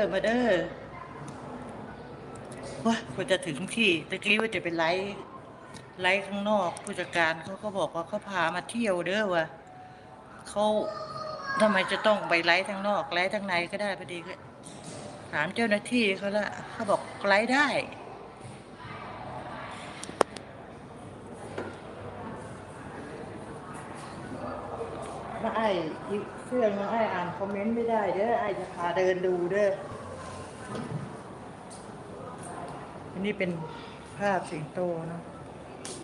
อมาเด้อว่าควรจะถึงที่ตะกี้ว่าจะเป็นไลฟ์ไลฟ์ข้างนอกผู้จัดการเขาก็บอกว่าเขาพามาเที่ยวเด้อว่ะเขาทำไมจะต้องไปไลฟ์ทางนอกไลฟ์ทางในก็ได้พอดีก็ถามเจ้าหน้าที่เขาละเขาบอกไลฟ์ได้าไอ้เสื้อมาไอ้อ่านคอมเมนต์ไม่ได้เด้อไอ้จะพาเดินดูเด้ออันนี้เป็นภาพสิงโตเนาะ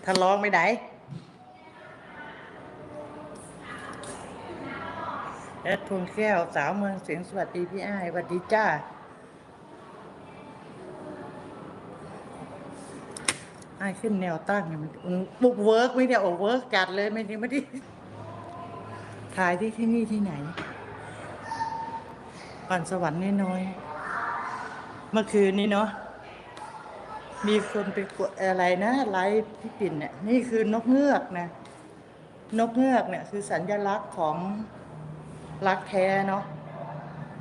ทะลองไปไหนแอดพวงแก้วสาวเมืองเสียงสวัสดีพี่อ้ายสวัสดีจ้าไอ้ขึ้นแนวตั้งเนี่ยมันมันบุกเวิร์กไหม่ได้ออกเวิร์กจัดเลยไม่ได้ไม่ได้ ถ่ายที่ที่นี่ที่ไหนก่อนสวรรค์น้อยๆเมื่อคืนนี้เนาะมีคนไปกดอะไรนะไลฟ์พี่ปิ่นเนี่ยนี่คือนกเงือกนะนกเงือกเนี่ยคือสัญลักษณ์ของรักแท้เนาะ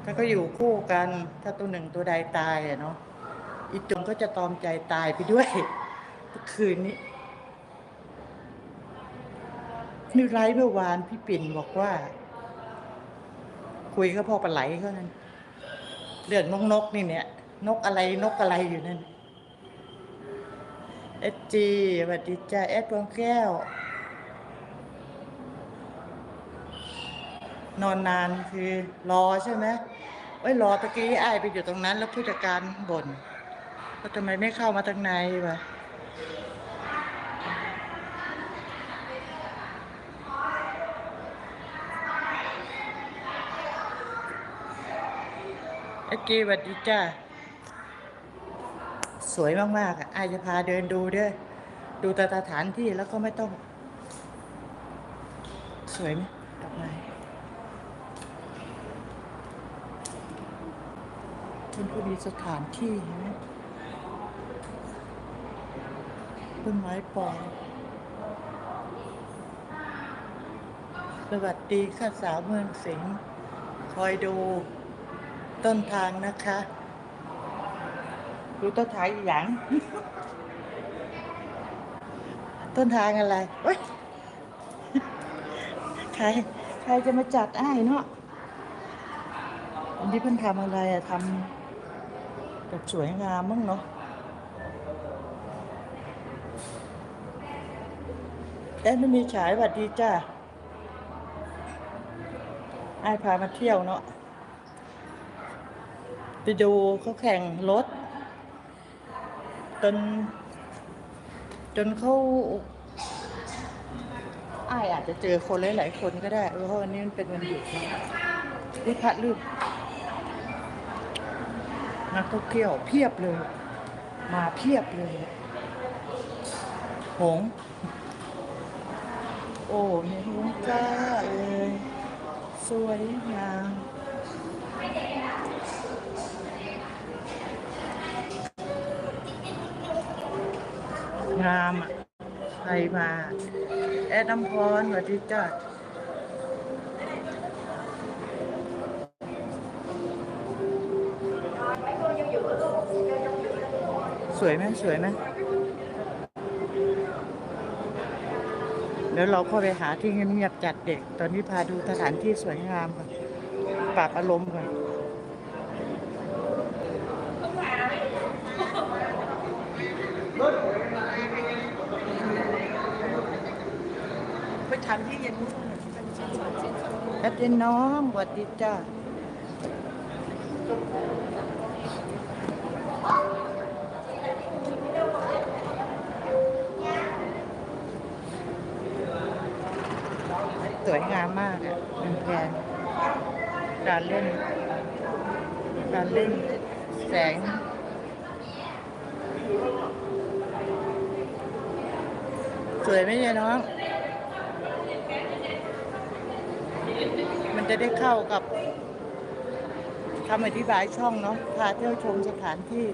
ถ้าก็อยู่คู่กันถ้าตัวหนึ่งตัวใดตายอะเนาะอีกตัวก็จะตอมใจตายไปด้วยเมื่อคืนนี้ นี่ไลฟ์เมื่อวานพี่ปิ่นบอกว่า คุยกับพ่อปลาไหลเขานั่นเรื่องนกนกนี่เนี่ย นกอะไรนกอะไรอยู่นั่นเอสจีสวัสดีจ้าเอสดวงแก้ว นอนนานคือ รอใช่ไหมไว้ยรอตะกี้ไอไปอยู่ตรงนั้น แล้วผู้จัดการบ่นว่าทำไมไม่เข้ามาทางในวะ เอจีสวัสดีจ้าสวยมากๆอะอาจะพาเดินดูด้วย ดูแต่สถานที่แล้วก็ไม่ต้อง สวยไหมดอกไม้มันก็มีสถานที่เห็นไหมต้นไม้ปลอมสวัสดีค่ะสาวเมืองสิงห์คอยดู ต้นทางนะคะดูต้นทางอย่าง ต้นทางอะไรใครใครจะมาจัดอ้ายเนาะอันนี้เพิ่นทำอะไรอะทำแบบสวยงามมั้งเนาะแอดไม่มีฉายหวัดดีจ้าไอ้พามาเที่ยวเนาะ ไปดูเขาแข่งรถ จน จนเขาอายอาจจะเจอคนหลายๆคนก็ได้เพราะวันนี้มันเป็นวันหยุดนี่พัดลืมนักท่องเที่ยวเพียบเลย มาเพียบเลยหงโอ้เมีหงส์จ้าเลย สวยงาม งามอะใครมา แอดน้ำพรสวัสดีจ้าสวยไหมสวยไหมเดี๋ยวเราเข้าไปหาที่เงียบๆจัดเด็ก ตอนนี้พาดูสถานที่สวยงามก่อนปรับอารมณ์ก่อน ไปทำที่เย็นแอดเย็นน้องหวัดดีจ้าสวยงามมากอะแพงการเล่น การเล่นแสง สวยไหมเนี่ยน้อง มันจะได้เข้ากับคำอธิบายช่องเนาะพาเที่ยวชมสถานที่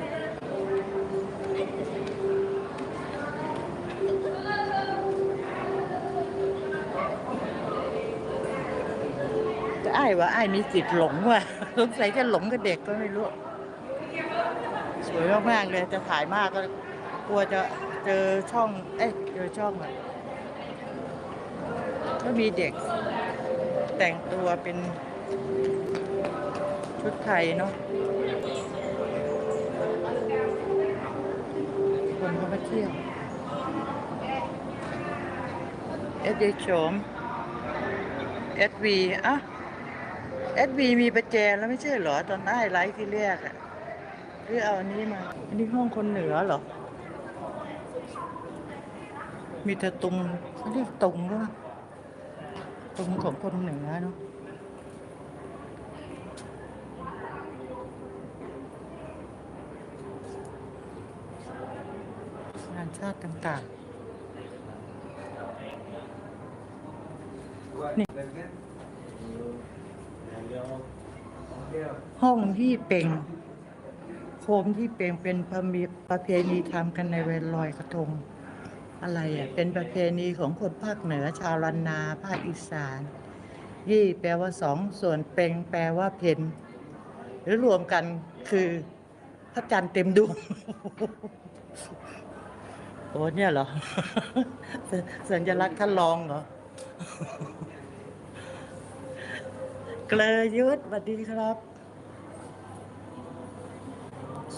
จะอ้ว่าอ้มีสิทธิ์หลงว่ะสงสัยจะหลงกับเด็กก็ไม่รู้ สวยมากๆเลยจะถ่ายมากก็กลัวจะเจอช่อง เอ๊ะเจอช่องอะก็มีเด็ก แต่งตัวเป็นชุดไทยเนาะคนก็มาเที่ยว เอสยโฉมเอสวีอะเอสวีมีประแจแล้วไม่ใช่เหรอ ตอนได้ไลฟ์ที่แรกอะหรือเอาอันนี้มา อันนี้ห้องคนเหนือเหรอ มีแต่ตุงเขาเรียกตุงว่า ตุงของคนเหนือเนาะงานชาติต่างๆห้องที่เป็นโคมที่เป็นเป็นปรมีประเพณีทำกันในเวลลอยกระทง อะไรอะเป็นประเพณีของคนภาคเหนือชาวลันนาภาคอีสาน ยี่แปลว่าสองส่วนเปงแปลว่าเพนหรือรวมกันคือพระจันทร์เต็มดวงโอ้เนี่ยเหรอ สัญลักษณ์ท่านรองเหรอ เกลอยุทธสวัสดีครับ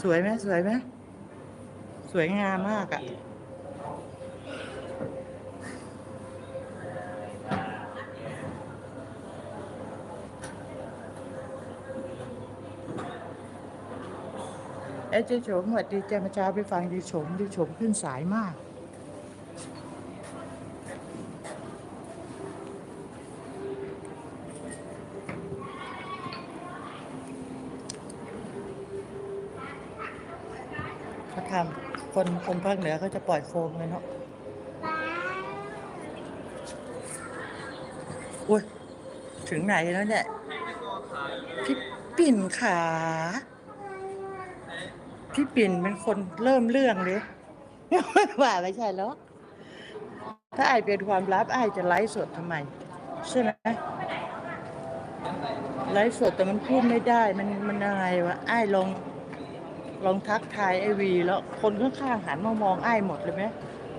สวยไหมสวยไหมสวยงามมากอะ่ะ เอเจ๊โฉมสวัสดีเจ้ามาเช้าไปฟังดีโฉมดีโฉมขึ้นสายมากเขาทำคนคนภาคเหนือเขาจะปล่อยโฟมเลยเนาะอุ้ย ถึงไหนแล้วเนี่ย พี่ปิ่นขา พี่ปิ่นเป็นคนเริ่มเรื่องเลยว่าไม่ใช่แล้ว ถ้าไอาเป็นความลับไอจะไลฟ์สดทำไม ใช่ไหมไลฟ์สดแต่มันพูดไม่ได้ มันมันอะไรวะไอลองลองทักทายไอวี แล้วคนข้างๆหันมามองไอหมดเลยไหม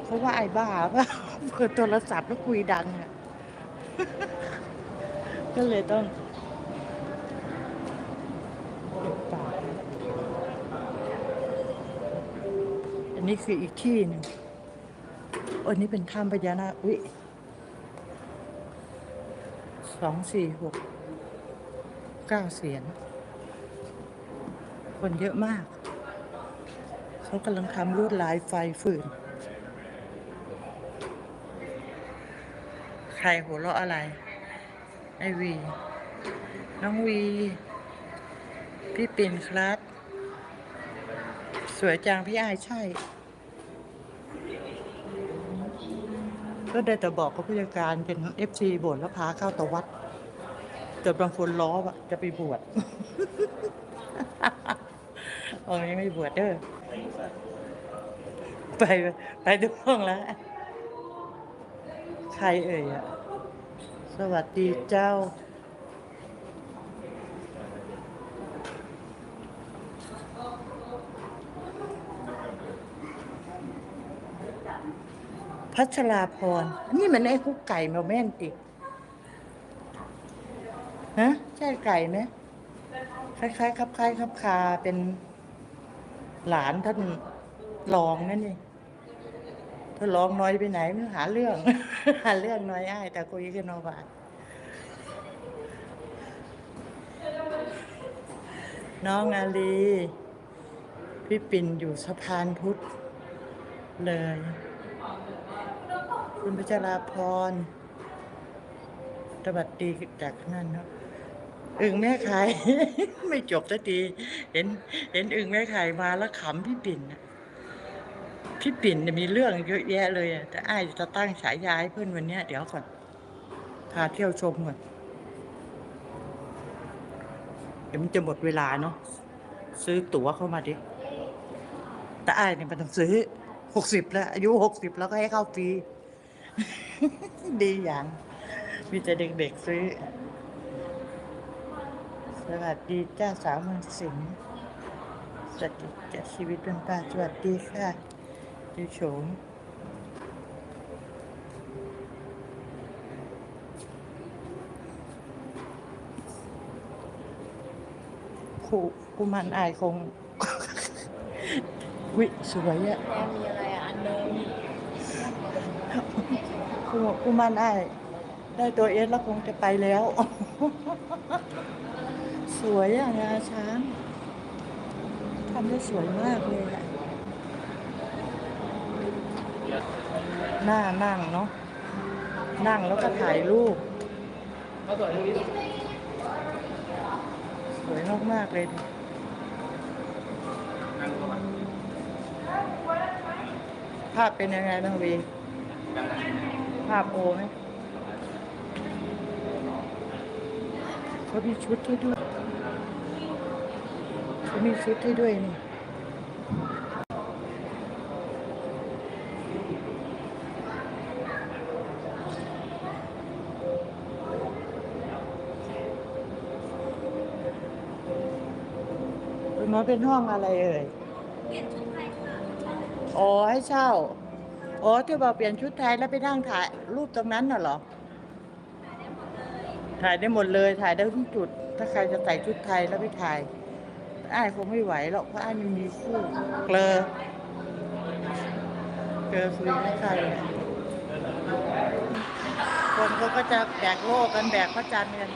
เขาะว่าไอบ้าป่ะเปิดโทรศัพท์แล้วคุยดังอะก็เลยต้องปิดปากอั นนี้คืออีกที่หนึ่งอันนี้เป็นถ้ำพญานาคอุ้ยสองสี่หกเก้าเสียน คนเยอะมาก เขากำลังทำลวดลายไฟฝืน ใครหัวเราะอะไร ไอวี น้องวี พี่ปิ่นครับ สวยจังพี่อายใช่ ก็ได้แต่บอกกับผู้จัดการเป็นเอฟซีบวชแล้วพาเข้าตะวัดจนบางคนล้ออะจะไปบวชองค์นี้ไม่บวชเด้อไปไปทุกห้องแล้ว ใครเอ่ยอะ สวัสดีเจ้า พัชราพร นี่มันไอ้คุกไก่มาแม่นติฮะใช่ไก่ไหมคล้ายๆครับคล้ายครับคาเป็นหลานท่านรองนั่นนี่ท่านรองน้อยไปไหนไม่หาเรื่อง หาเรื่องน้อยอ้ายแต่คุยกันนอบาทน้องอาลี พี่ปิ่นอยู่สะพานพุทธเลย คุณพัชราพรสวัสดีจากนั่นเนาะอึ่งแม่ไข่ไม่จบสักที เห็น เห็นอึ่งแม่ไข่มาแล้วขำพี่ปิ่นน่ะพี่ปิ่นมีเรื่องเยอะแยะเลยอะแต่อ้ายจะตั้งฉายาให้เพื่อนวันนี้เดี๋ยวก่อนพาเที่ยวชมก่อนเดี๋ยวมันจะหมดเวลาเนาะซื้อตั๋วเข้ามาดิแต่อ้ายเนี่ยมันต้องซื้อ หกสิบแล้ว อายุหกสิบแล้วก็ให้เข้าฟรี ดีอย่าง มีแต่เด็กๆซื้อ สวัสดีเจ้าสาวเมืองสิงห์สจะจะชีวิตเป็นป่าสวัสดีค่ะดูโฉมครูกุมันอายคง วิสวยอะ แม่มีอะไรอะอันนึงกูกูมันได้ได้ตัวเอสแล้วคงจะไปแล้ว สวยอะงาช้างทำได้สวยมากเลยอะหน้านั่งเนาะนั่งแล้วก็ถ่ายรูปสวยมากๆเลยดิ ภาพเป็นยังไงบ้างวีภาพโอไหมเขามีชุดให้ด้วยเขามีชุดให้ด้วยนี่คุณหมอเป็นห้องอะไรเอ่ย อ๋อให้เช่า อ๋อที่บอกเปลี่ยนชุดไทยแล้วไปนั่งถ่ายรูปตรงนั้นน่ะเหรอ ถ่ายได้หมดเลย ถ่ายได้ทุกจุด ถ้าใครจะใส่ชุดไทยแล้วไปถ่าย อ้ายคงไม่ไหวหรอก เพราะอ้ายมันมีคู่เกลอเกลอคุยไม่ใครอะคนเขาก็จะแบกโลกกันแบกพระจันทร์กัน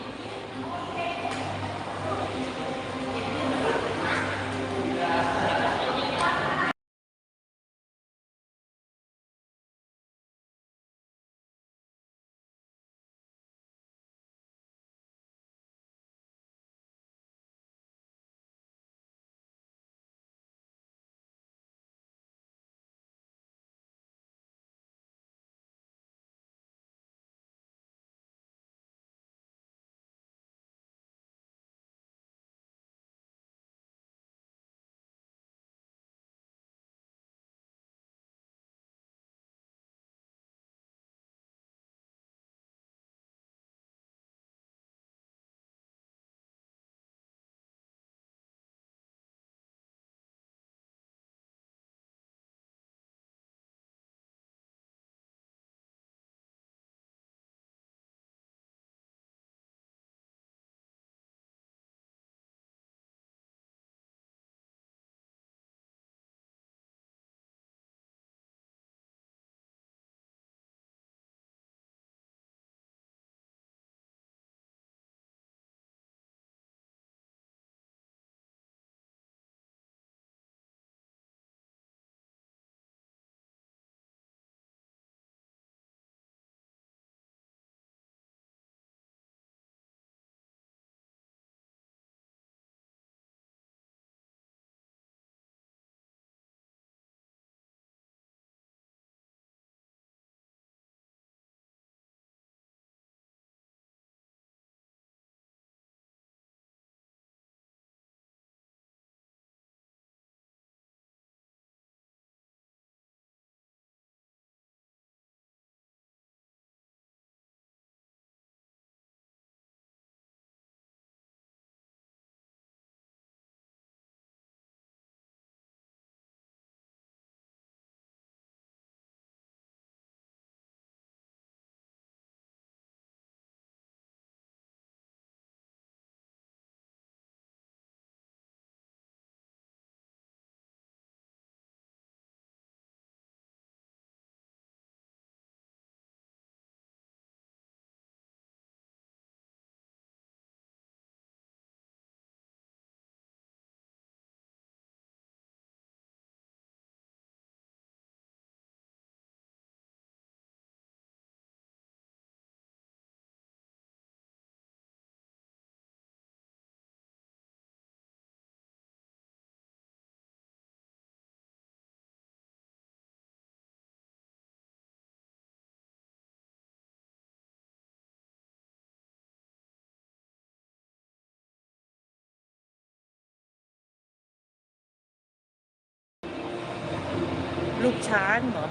ลูกช้างเหรอ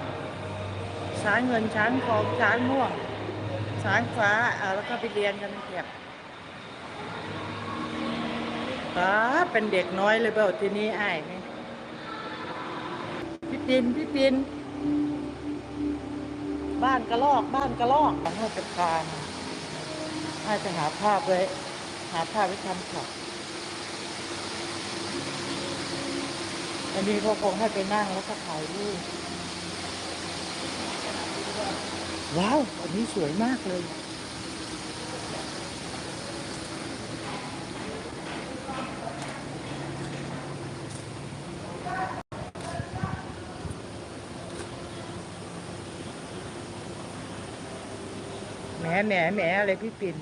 ช้างเงินช้างทองช้างม่วงช้างฟ้าเอาแล้วก็ไปเรียนกันเป็นแถบป้าเป็นเด็กน้อยเลยเปล่าทีนี้อ้นี่พี่ปินพี่ปินบ้านกระลอกบ้านกระลอกของราชการอ้ายจะหาภาพไว้หาภาพไว้ทำข่าว อันนี้เขาคงให้ไปนั่งแล้วก็ถ่ายรูปว้าว อันนี้สวยมากเลยแหมแหมแหมอะไรพี่ปิ่น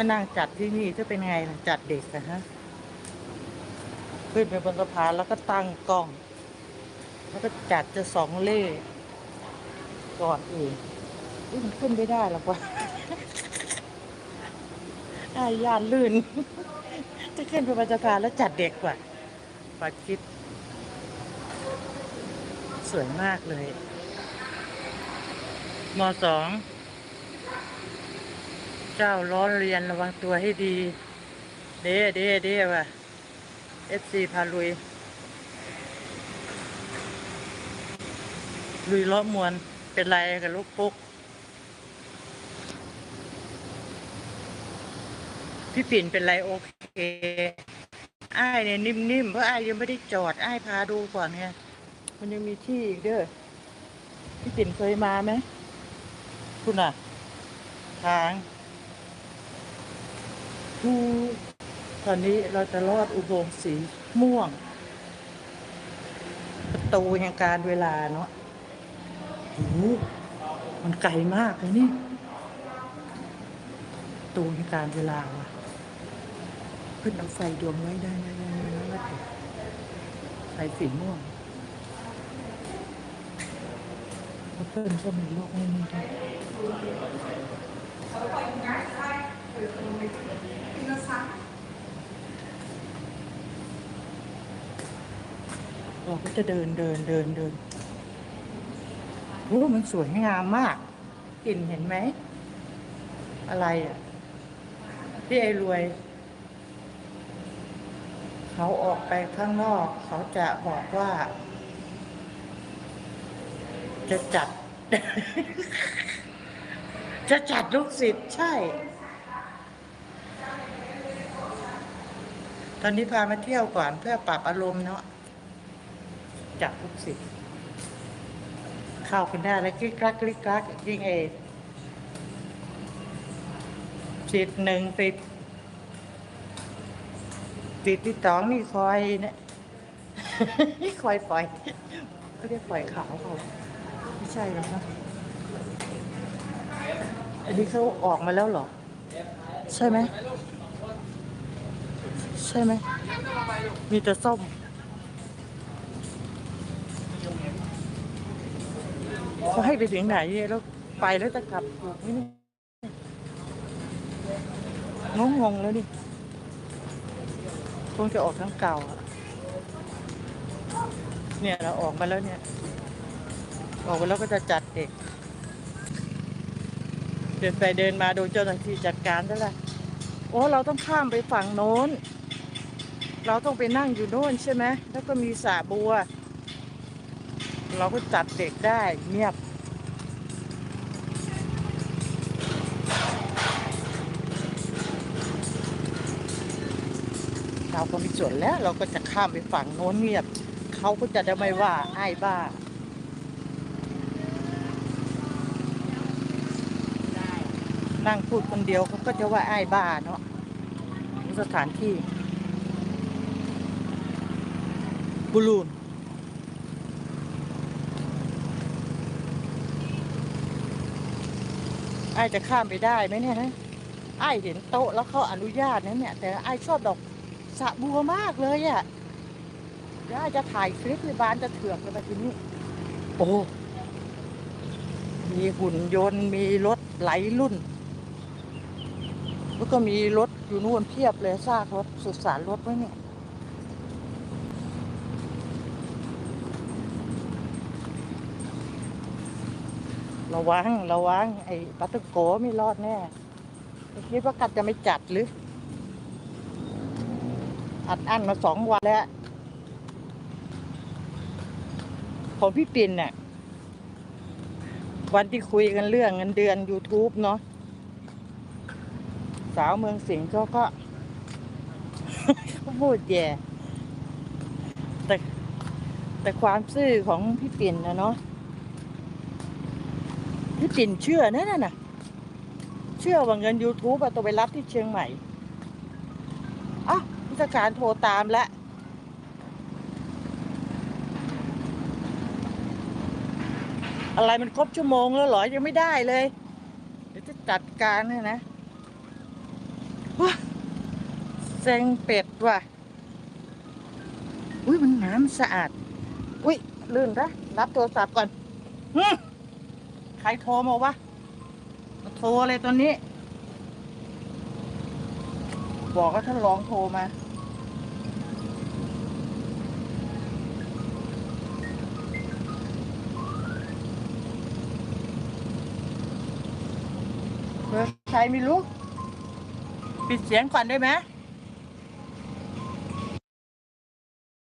ก็นั่งจัดที่นี่จะเป็นไงล่ะจัดเด็กนะฮะขึ้นไปบนสะพานแล้วก็ตั้งกล้อง แล้วก็จัดจะสองเล่ก่อนอื่นอุ๊ยมันขึ้นไม่ได้หรอกวะอายยานลื่น จะขึ้นไปบนสะพานแล้วจัดเด็กกว่าปาคิด สวยมากเลยมสอง เจ้าร้อนเรียนระวังตัวให้ดี เด้เด้เด้ว่ะเอฟซีพาลุย ลุยล้อมวนเป็นไรกับลูกปุ๊ก พี่ปิ่นเป็นไรโอเคอ้ายเนี่ยนิ่มๆเพราะอ้ายยังไม่ได้จอดอ้ายพาดูก่อนไงมันยังมีที่อีกเด้อพี่ปิ่นเคยมาไหมคุณอะ ทาง ตอนนี้เราจะลอดอุโมงสีม่วง ประตูแห่งการเวลาเนาะโอ้โหมันไกลมากเลยนี่ประตูแห่งการเวลาว่ะขึ้นเอาไฟดวงไว้ได้ได้ได้ได้ได้ไฟสีม่วงเพื่อนก็มีโรคไม่มีด้วย เราก็จะเดินเดินเดินเดินโอ้มันสวยงามมากกลิ่นเห็นไหม อะไรอะที่ไอ้รวย เขาออกไปข้างนอก เขาจะบอกว่า จะจัด จะจัดลูกศิษย์ใช่ ตอนนี้พามาเที่ยวก่อนเพื่อปรับอารมณ์เนาะจัดลูกศิษย์เข้ากันได้แล้วกลิกกลักกลิกกลักยิ่งเอสิทธิ์หนึ่งติดติดที่สองนี่คอยเนี่ยนี่คอยปล่อยเขาเรียกปล่อยขาวเขาไม่ใช่หรอกนะอันนี้เขาออกมาแล้วเหรอ ใช่ไหม ใช่ไหม มีแต่ส้ม เขาให้ไปถึงไหนเนี่ยแล้วไปแล้วจะกลับถูกไหมนี่งงงแล้วนี่คงจะออกทั้งเก่าอะเนี่ยเราออกมาแล้วเนี่ย ออกมาแล้วก็จะจัดเด็ก เดินไปเดินมาโดนเจ้าหน้าที่จัดการแล้วล่ะโอ้เราต้องข้ามไปฝั่งโน้น เราต้องไปนั่งอยู่โน่นใช่ไหมแล้วก็มีสระบัว เราก็จัดเด็กได้เงียบเราก็มีส่วนแล้ว เราก็จะข้ามไปฝั่งโน้นเงียบ เขาก็จะได้ไม่ว่าไอ้ายบ้านั่งพูดคนเดียวเขาก็จะว่าไอ้บ้าเนาะสถานที่ บุลูนไอ้จะข้ามไปได้ไหมเนี่ยนะไอ้เห็นโต๊ะแล้วเขาอนุญาตนะเนี่ย แต่ไอ้ชอบดอกสะบัวมากเลยอะ่ะเดี๋ยวอ้าจะถ่ายคลิปในบ้านจะเถือกเลยมาทีนี้ โอ้ มีหุ่นยนต์มีรถไหลรุ่น แล้วก็มีรถอยู่นู่นเพียบเลยซากรถสุสานรถไว้เนี่ย ระวังระวัง ไอ้ปัตตโกไม่รอดแน่คิดว่ากัดจะไม่จัดหรือ อัดอั้นมาสองวันแล้ว ของพี่ปิ่นเนี่ยวันที่คุยกันเรื่องเงินเดือน YouTube เนาะสาวเมืองสิงห์เขาก็พูดแย่แต่แต่ความซื่อของพี่ปิ่นนะเนาะ พี่ปิ่นเชื่อนะนั่นน่ะ เชื่อว่าเงิน YouTube อะต้องไปรับที่เชียงใหม่อ้าวพิธการโทรตามแล้วอะไรมันครบชั่วโมงแล้วหรอ ยังไม่ได้เลย เดี๋ยวจะจัดการให้นะว้าเซ็งเป็ดว่ะ อุ้ยมันน้ำสะอาด อุ้ยลื่นนะรับโทรศัพท์ก่อน ใครโทรมาวะโทรอะไรตอนนี้ บอกว่าท่านรองโทรมา เบอร์ใครไม่รู้ ปิดเสียงก่อนได้ไหม